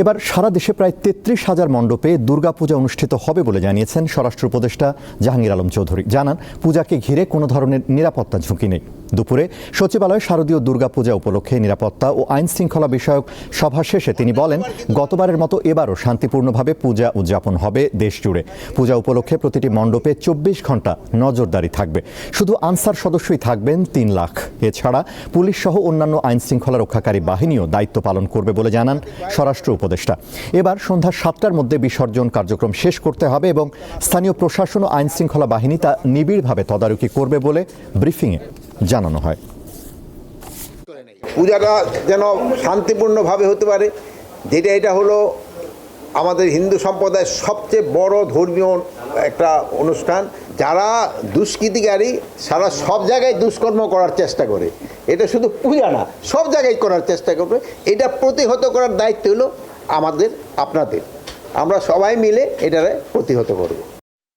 এবার সারা দেশে প্রায় তেত্রিশ হাজার মণ্ডপে দুর্গাপূজা অনুষ্ঠিত হবে বলে জানিয়েছেন স্বরাষ্ট্র উপদেষ্টা জাহাঙ্গীর আলম চৌধুরী। জানান, পূজাকে ঘিরে কোনো ধরনের নিরাপত্তা ঝুঁকি নেই। দুপুরে সচিবালয়ে শারদীয় দুর্গাপূজা উপলক্ষে নিরাপত্তা ও আইন শৃঙ্খলা বিষয়ক সভা শেষে তিনি বলেন, গতবারের মতো এবারও শান্তিপূর্ণভাবে পূজা উদযাপন হবে দেশ জুড়ে পূজা উপলক্ষে প্রতিটি মণ্ডপে চব্বিশ ঘণ্টা নজরদারি থাকবে। শুধু আনসার সদস্যই থাকবেন তিন লাখ। এছাড়া পুলিশ সহ অন্যান্য আইন শৃঙ্খলা রক্ষাকারী বাহিনীও দায়িত্ব পালন করবে বলে জানান স্বরাষ্ট্র উপদেষ্টা। এবার সন্ধ্যা সাতটার মধ্যে বিসর্জন কার্যক্রম শেষ করতে হবে এবং স্থানীয় প্রশাসন ও আইন শৃঙ্খলা বাহিনী তা নিবিড়ভাবে তদারকি করবে বলে ব্রিফিংয়ে জানানো হয়। পূজাটা যেন শান্তিপূর্ণভাবে হতে পারে, যেটা এটা হলো আমাদের হিন্দু সম্প্রদায়ের সবচেয়ে বড় ধর্মীয় একটা অনুষ্ঠান। যারা দুষ্কৃতিকারী, সারা সব জায়গায় দুষ্কর্ম করার চেষ্টা করে। এটা শুধু পূজা না, সব জায়গায় করার চেষ্টা করবে। এটা প্রতিহত করার দায়িত্ব হলো আমাদের, আপনাদের। আমরা সবাই মিলে এটারে প্রতিহত করব।